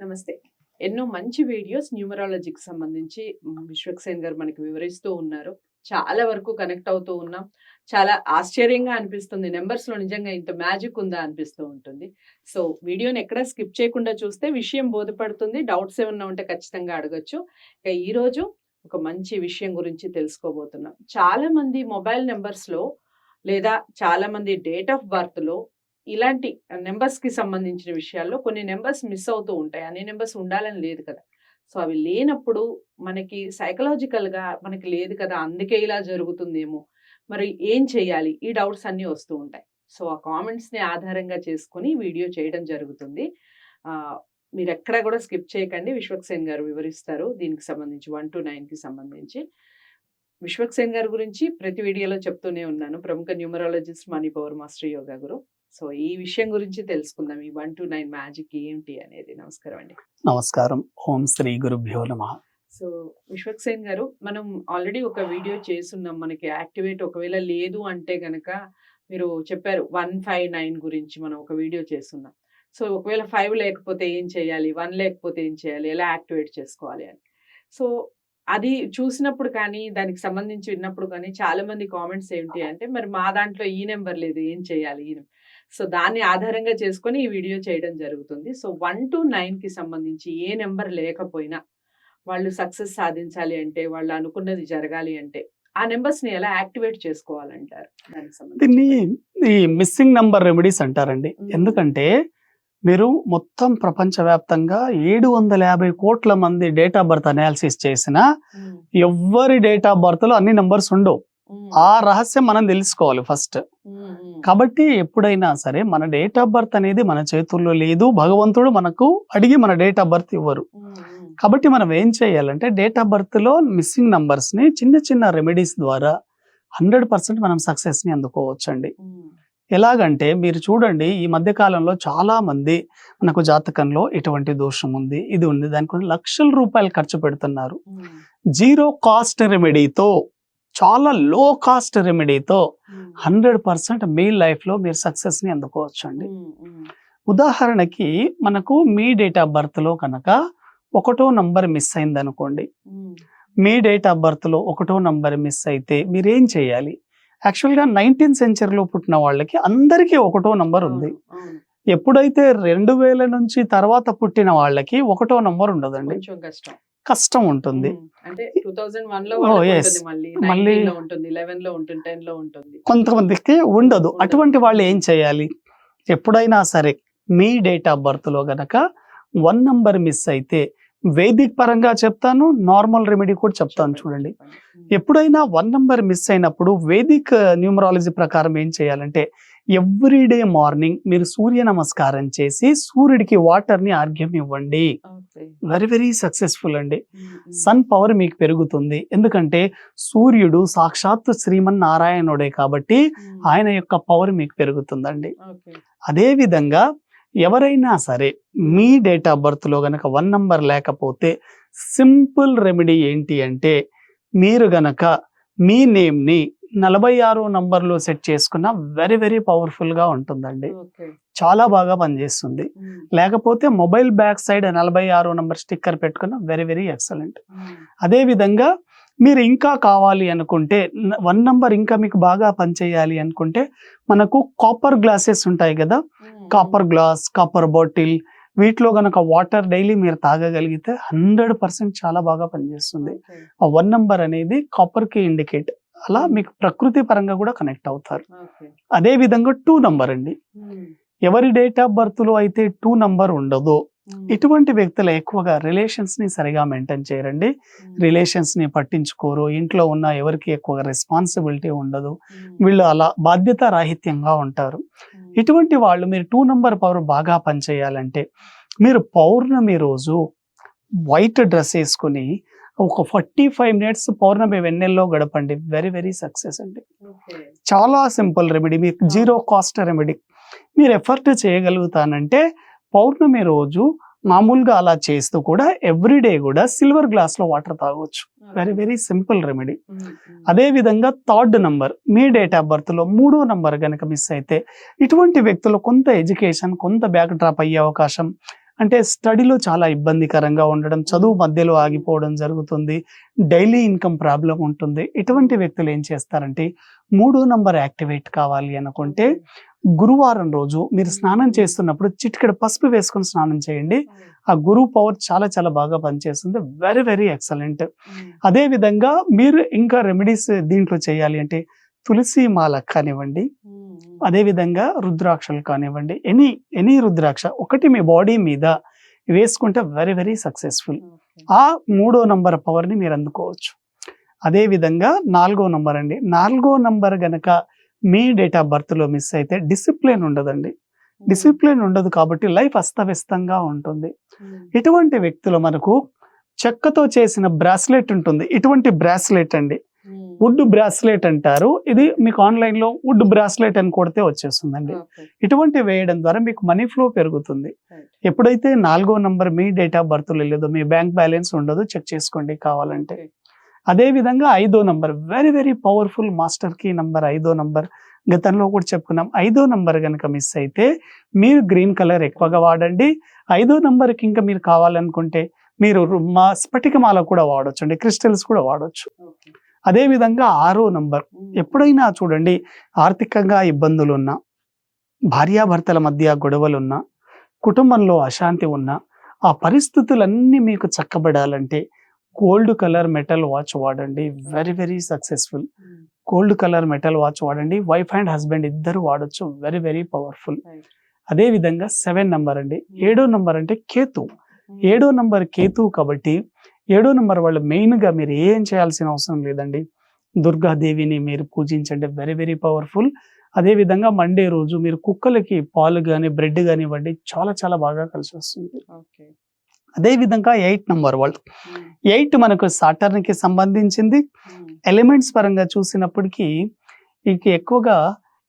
నమస్తే. ఎన్నో మంచి వీడియోస్ న్యూమరాలజీకి సంబంధించి విశ్వక్సేన్ గారు మనకి వివరిస్తూ ఉన్నారు. చాలా వరకు కనెక్ట్ అవుతూ ఉన్నాం. చాలా ఆశ్చర్యంగా అనిపిస్తుంది. నెంబర్స్లో నిజంగా ఇంత మ్యాజిక్ ఉందా అనిపిస్తూ ఉంటుంది. సో వీడియోని ఎక్కడ స్కిప్ చేయకుండా చూస్తే విషయం బోధపడుతుంది. డౌట్స్ ఏమన్నా ఉంటే ఖచ్చితంగా అడగచ్చు. ఇక ఈ రోజు ఒక మంచి విషయం గురించి తెలుసుకోబోతున్నాం. చాలా మంది మొబైల్ నెంబర్స్లో లేదా చాలా మంది డేట్ ఆఫ్ బర్త్లో ఇలాంటి నెంబర్స్కి సంబంధించిన విషయాల్లో కొన్ని నెంబర్స్ మిస్ అవుతూ ఉంటాయి. అన్ని నెంబర్స్ ఉండాలని లేదు కదా! సో అవి లేనప్పుడు మనకి సైకలాజికల్గా మనకి లేదు కదా! అందుకే ఇలా జరుగుతుందేమో! మరి ఏం చేయాలి? ఈ డౌట్స్ అన్నీ వస్తూ ఉంటాయి. సో ఆ కామెంట్స్ని ఆధారంగా చేసుకుని వీడియో చేయడం జరుగుతుంది. మీరు ఎక్కడ కూడా స్కిప్ చేయకండి. విశ్వక్సేన్ గారు వివరిస్తారు. దీనికి సంబంధించి వన్ టు నైన్కి సంబంధించి. విశ్వక్సేన్ గారి గురించి ప్రతి వీడియోలో చెప్తూనే ఉన్నాను. ప్రముఖ న్యూమరాలజిస్ట్ మనీ మాస్టర్ యోగా గురు. సో ఈ విషయం గురించి తెలుసుకుందాం. ఈ వన్ టు నైన్ మ్యాజిక్ ఏంటి అనేది. నమస్కారం అండి. నమస్కారం. ఓం శ్రీ గురుభ్యో నమ. సో విశ్వక్సేన్ గారు మనం ఆల్రెడీ ఒక వీడియో చేస్తున్నాం మనకి యాక్టివేట్ ఒకవేళ లేదు అంటే గనక మీరు చెప్పారు వన్ ఫైవ్ నైన్ గురించి మనం ఒక వీడియో చేస్తున్నాం. సో ఒకవేళ ఫైవ్ లేకపోతే ఏం చేయాలి? వన్ లేకపోతే ఏం చేయాలి? ఎలా యాక్టివేట్ చేసుకోవాలి అని. సో అది చూసినప్పుడు కానీ దానికి సంబంధించి విన్నప్పుడు కానీ చాలా మంది కామెంట్స్ ఏంటి అంటే మరి మా దాంట్లో ఈ నెంబర్ లేదు ఏం చేయాలి? ఈ నెం- సో దాన్ని ఆధారంగా చేసుకొని ఈ వీడియో చేయడం జరుగుతుంది. సో వన్ టు నైన్కి సంబంధించి ఏ నెంబర్ లేకపోయినా వాళ్ళు సక్సెస్ సాధించాలి అంటే వాళ్ళు అనుకున్నది జరగాలి అంటే ఆ నెంబర్స్ని ఎలా యాక్టివేట్ చేసుకోవాలంటారు? దీన్ని ఈ మిస్సింగ్ నంబర్ రెమెడీస్ అంటారండి. ఎందుకంటే మీరు మొత్తం ప్రపంచవ్యాప్తంగా ఏడు వందల యాభై కోట్ల మంది డేట్ ఆఫ్ బర్త్ అనాలిసిస్ చేసిన ఎవ్వరి డేట్ ఆఫ్ బర్త్లో అన్ని నంబర్స్ ఉండవు. ఆ రహస్యం మనం తెలుసుకోవాలి ఫస్ట్. కాబట్టి ఎప్పుడైనా సరే మన డేట్ ఆఫ్ బర్త్ అనేది మన చేతుల్లో లేదు భగవంతుడు మనకు అడిగి మన డేట్ ఆఫ్ బర్త్ ఇవ్వరు. కాబట్టి మనం ఏం చేయాలంటే డేట్ ఆఫ్ బర్త్లో మిస్సింగ్ నంబర్స్ని చిన్న చిన్న రెమెడీస్ ద్వారా హండ్రెడ్ పర్సెంట్ మనం సక్సెస్ని అందుకోవచ్చండి. ఎలాగంటే మీరు చూడండి ఈ మధ్య కాలంలో చాలా మంది మనకు జాతకంలో ఇటువంటి దోషం ఉంది ఇది ఉంది దానికి లక్షల రూపాయలు ఖర్చు పెడుతున్నారు. జీరో కాస్ట్ రెమెడీతో చాలా లో కాస్ట్ రెమెడీతో హండ్రెడ్ పర్సెంట్ మీ లైఫ్లో మీరు సక్సెస్ని అందుకోవచ్చు అండి ఉదాహరణకి మనకు మీ డేట్ ఆఫ్ బర్త్లో కనుక ఒకటో నంబర్ మిస్ అయింది అనుకోండి మీ డేట్ ఆఫ్ బర్త్లో ఒకటో నంబర్ మిస్ అయితే మీరేం చేయాలి? యాక్చువల్గా నైన్టీన్ సెంచరీలో పుట్టిన వాళ్ళకి అందరికీ ఒకటో నంబర్ ఉంది. ఎప్పుడైతే రెండు వేల నుంచి తర్వాత పుట్టిన వాళ్ళకి ఒకటో నంబర్ ఉండదండి. కష్టం ఉంటుంది. అంటే మళ్ళీ మళ్ళీ- 19 లో ఉంటుంది లెవెన్లో ఉంటుంది టెన్లో ఉంటుంది. కొంతమందికి ఉండదు. ఉండదు. అటువంటి వాళ్ళు ఏం చేయాలి? ఎప్పుడైనా సరే మీ డేట్ ఆఫ్ బర్త్లో గనక వన్ నంబర్ మిస్ అయితే వేదిక్ పరంగా చెప్తాను నార్మల్ రెమెడీ కూడా చెప్తాను చూడండి. ఎప్పుడైనా వన్ నంబర్ మిస్ అయినప్పుడు వేదిక్ న్యూమరాలజీ ప్రకారం ఏం చేయాలంటే ఎవ్రీడే మార్నింగ్ మీరు సూర్య నమస్కారం చేసి సూర్యుడికి వాటర్ని ఆర్గ్యం ఇవ్వండి వెరీ వెరీ సక్సెస్ఫుల్ అండి. సన్ పవర్ మీకు పెరుగుతుంది. ఎందుకంటే సూర్యుడు సాక్షాత్తు శ్రీమన్ నారాయణుడే కాబట్టి ఆయన యొక్క పవర్ మీకు పెరుగుతుందండి. అదే విధంగా ఎవరైనా సరే మీ డేట్ ఆఫ్ బర్త్లో గనక వన్ నంబర్ లేకపోతే సింపుల్ రెమెడీ ఏంటి అంటే మీరు గనక మీ నేమ్ని నలభై ఆరో నంబర్లో సెట్ చేసుకున్న వెరీ వెరీ పవర్ఫుల్గా ఉంటుందండి చాలా బాగా పనిచేస్తుంది. లేకపోతే మొబైల్ బ్యాక్ సైడ్ నలభై ఆరో నంబర్ స్టిక్కర్ పెట్టుకున్న వెరీ వెరీ ఎక్సలెంట్. ఉమ్, అదే విధంగా మీరు ఇంకా కావాలి అనుకుంటే వన్ నంబర్ ఇంకా మీకు బాగా పనిచేయాలి అనుకుంటే మనకు కాపర్ గ్లాసెస్ ఉంటాయి కదా? కాపర్ గ్లాస్ కాపర్ బాటిల్ వీటిలో గనక వాటర్ డైలీ మీరు తాగగలిగితే హండ్రెడ్ పర్సెంట్ చాలా బాగా పనిచేస్తుంది. ఆ వన్ నంబర్ అనేది కాపర్కి ఇండికేట్. అలా మీకు ప్రకృతి పరంగా కూడా కనెక్ట్ అవుతారు. అదే విధంగా టూ నంబర్ అండి. ఎవరి డేట్ ఆఫ్ బర్త్లో అయితే టూ నంబర్ ఉండదో ఇటువంటి వ్యక్తులు ఎక్కువగా రిలేషన్స్ని సరిగా మెయింటైన్ చేయరండి. రిలేషన్స్ని పట్టించుకోరు. ఇంట్లో ఉన్న ఎవరికి ఎక్కువగా రెస్పాన్సిబిలిటీ ఉండదు. వీళ్ళు అలా బాధ్యత రాహిత్యంగా ఉంటారు ఇటువంటి వాళ్ళు మీరు టూ నంబర్ పవర్ బాగా పనిచేయాలంటే మీరు పౌర్ణమి రోజు వైట్ డ్రెస్ వేసుకుని ఒక ఫార్టీ ఫైవ్ మినిట్స్ పౌర్ణమి వెన్నెల్లో గడపండి. వెరీ వెరీ సక్సెస్ అండి. చాలా సింపుల్ రెమెడీ మీకు జీరో కాస్ట్ రెమెడీ మీరు ఎఫర్ట్ చేయగలుగుతానంటే పౌర్ణమి రోజు మామూలుగా అలా చేస్తూ కూడా ఎవ్రీడే కూడా సిల్వర్ గ్లాస్లో వాటర్ తాగొచ్చు. Very very simple remedy um, um, అదే విధంగా థర్డ్ నంబర్ మీ డేట్ ఆఫ్ బర్త్లో మూడో నంబర్ కనుక మిస్ అయితే ఇటువంటి వ్యక్తులు కొంత ఎడ్యుకేషన్ కొంత బ్యాక్ డ్రాప్ అయ్యే అవకాశం అంటే స్టడీలో చాలా ఇబ్బందికరంగా ఉండడం చదువు మధ్యలో ఆగిపోవడం జరుగుతుంది. డైలీ ఇన్కమ్ ప్రాబ్లం ఉంటుంది. ఇటువంటి వ్యక్తులు ఏం చేస్తారంటే మూడో నంబర్ యాక్టివేట్ కావాలి అనుకుంటే గురువారం రోజు మీరు స్నానం చేస్తున్నప్పుడు చిటికెడు పసుపు వేసుకొని స్నానం చేయండి. ఆ గురువు పవర్ చాలా చాలా బాగా పనిచేస్తుంది. వెరీ వెరీ ఎక్సలెంట్ అదే విధంగా మీరు ఇంకా రెమెడీస్ దీంట్లో చేయాలి అంటే తులసి మాల కానివ్వండి అదే విధంగా రుద్రాక్షలు కానివ్వండి ఎనీ ఎనీ రుద్రాక్ష ఒకటి మీ బాడీ మీద వేసుకుంటే వెరీ వెరీ సక్సెస్ఫుల్ ఆ మూడో నంబర్ పవర్ని మీరు అందుకోవచ్చు. అదే విధంగా నాలుగో నంబర్ అండి. నాలుగో నంబర్ గనక మీ డేట్ ఆఫ్ బర్త్లో మిస్ అయితే డిసిప్లిన్ ఉండదండి. డిసిప్లిన్ ఉండదు కాబట్టి లైఫ్ అస్తవ్యస్తంగా ఉంటుంది. ఇటువంటి వ్యక్తులు మనకు చెక్కతో చేసిన బ్రాస్లెట్ ఉంటుంది. ఇటువంటి బ్రాస్లెట్ అండి. వుడ్ బ్రాస్లెట్ అంటారు. ఇది మీకు ఆన్లైన్లో వుడ్ బ్రాస్లెట్ అని కొడితే వచ్చేస్తుందండి. ఇటువంటి వేయడం ద్వారా మీకు మనీ ఫ్లో పెరుగుతుంది. ఎప్పుడైతే నాలుగో నంబర్ మీ డేట్ ఆఫ్ బర్త్ లేదో మీ బ్యాంక్ బ్యాలెన్స్ ఉండదు చెక్ చేసుకోండి కావాలంటే. అదే విధంగా ఐదో number very very powerful master key number ఐదో నంబర్ గతంలో కూడా చెప్పుకున్నాం ఐదో నంబర్ కనుక మిస్ అయితే మీరు గ్రీన్ కలర్ ఎక్కువగా వాడండి. ఐదో నంబర్కి ఇంకా మీరు కావాలనుకుంటే మీరు మా స్ఫటికమాల కూడా వాడొచ్చు అండి క్రిస్టల్స్ కూడా వాడొచ్చు. అదే విధంగా ఆరో నంబర్. ఎప్పుడైనా చూడండి ఆర్థికంగా ఇబ్బందులు ఉన్నా భార్యాభర్తల మధ్య గొడవలున్నా కుటుంబంలో అశాంతి ఉన్నా ఆ పరిస్థితులన్నీ మీకు చక్కబడాలంటే గోల్డ్ కలర్ మెటల్ వాచ్ వాడండి. Very very successful. Gold colour metal watch వాడండి. వైఫ్ అండ్ హస్బెండ్ ఇద్దరు వాడొచ్చు. Very very powerful. అదే విధంగా సెవెన్ నంబర్ అండి. ఏడో నంబర్ అంటే కేతు. ఏడో నంబర్ కేతు కాబట్టి ఏడో నంబర్ వాళ్ళు మెయిన్గా మీరు ఏం చేయాల్సిన అవసరం లేదండి. దుర్గాదేవిని మీరు పూజించండి. Very very powerful. అదే విధంగా మండే రోజు మీరు కుక్కలకి పాలు కానీ బ్రెడ్ కానీ ఇవ్వండి. చాలా చాలా బాగా కలిసి వస్తుంది. అదే విధంగా ఎయిట్ నంబర్ వాళ్ళు. ఎయిట్ మనకు సాటర్న్కి సంబంధించింది ఎలిమెంట్స్ పరంగా చూసినప్పటికీ ఇక ఎక్కువగా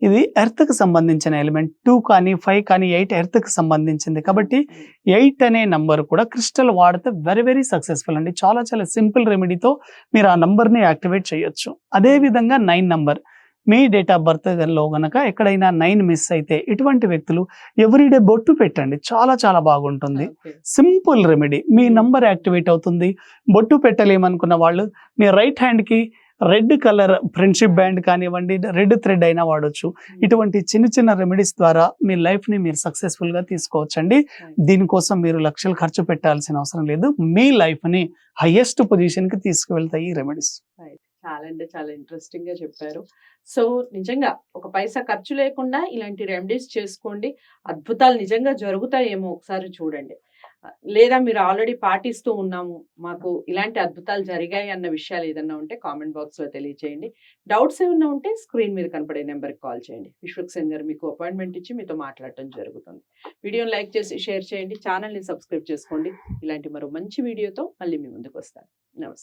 ఇది ఎర్త్కి సంబంధించిన ఎలిమెంట్. టూ కానీ ఫైవ్ కానీ ఎయిట్ ఎర్త్కి సంబంధించింది. కాబట్టి ఎయిట్ అనే నంబర్ కూడా క్రిస్టల్ వాడితే వెరీ వెరీ సక్సెస్ఫుల్ అండి. చాలా చాలా సింపుల్ రెమెడీతో మీరు ఆ నంబర్ని యాక్టివేట్ చేయొచ్చు. అదే విధంగా నైన్ నంబర్. మీ డేట్ ఆఫ్ బర్త్లో గనక ఎక్కడైనా నైన్ మిస్ అయితే ఇటువంటి వ్యక్తులు ఎవ్రీడే బొట్టు పెట్టండి. చాలా చాలా బాగుంటుంది. Simple remedy. మీ నంబర్ యాక్టివేట్ అవుతుంది. బొట్టు పెట్టలేమనుకున్న వాళ్ళు మీ రైట్ హ్యాండ్కి రెడ్ కలర్ ఫ్రెండ్షిప్ బ్యాండ్ కానివ్వండి రెడ్ థ్రెడ్ అయినా వాడొచ్చు. ఇటువంటి చిన్న చిన్న రెమెడీస్ ద్వారా మీ లైఫ్ని మీరు సక్సెస్ఫుల్గా తీసుకోవచ్చండి దీనికోసం మీరు లక్షలు ఖర్చు పెట్టాల్సిన అవసరం లేదు. మీ లైఫ్ని హైయెస్ట్ పొజిషన్కి తీసుకువెళ్తాయి ఈ రెమెడీస్. చాలా అంటే చాలా ఇంట్రెస్టింగ్గా చెప్పారు. సో నిజంగా ఒక పైసా ఖర్చు లేకుండా ఇలాంటి రెమెడీస్ చేసుకోండి. అద్భుతాలు నిజంగా జరుగుతాయేమో ఒకసారి చూడండి. లేదా మీరు ఆల్రెడీ పాటిస్తూ ఉన్నాము మాకు ఇలాంటి అద్భుతాలు జరిగాయి అన్న విషయాలు ఏదన్నా ఉంటే కామెంట్ బాక్స్లో తెలియచేయండి. డౌట్స్ ఏమన్నా ఉంటే స్క్రీన్ మీద కనపడే నెంబర్కి కాల్ చేయండి. విశ్వక్సేన్ గారు మీకు అపాయింట్మెంట్ ఇచ్చి మీతో మాట్లాడటం జరుగుతుంది. వీడియోని లైక్ చేసి షేర్ చేయండి ఛానల్ని సబ్స్క్రైబ్ చేసుకోండి. ఇలాంటి మరో మంచి వీడియోతో మళ్ళీ మీ ముందుకు వస్తాను. నమస్తే.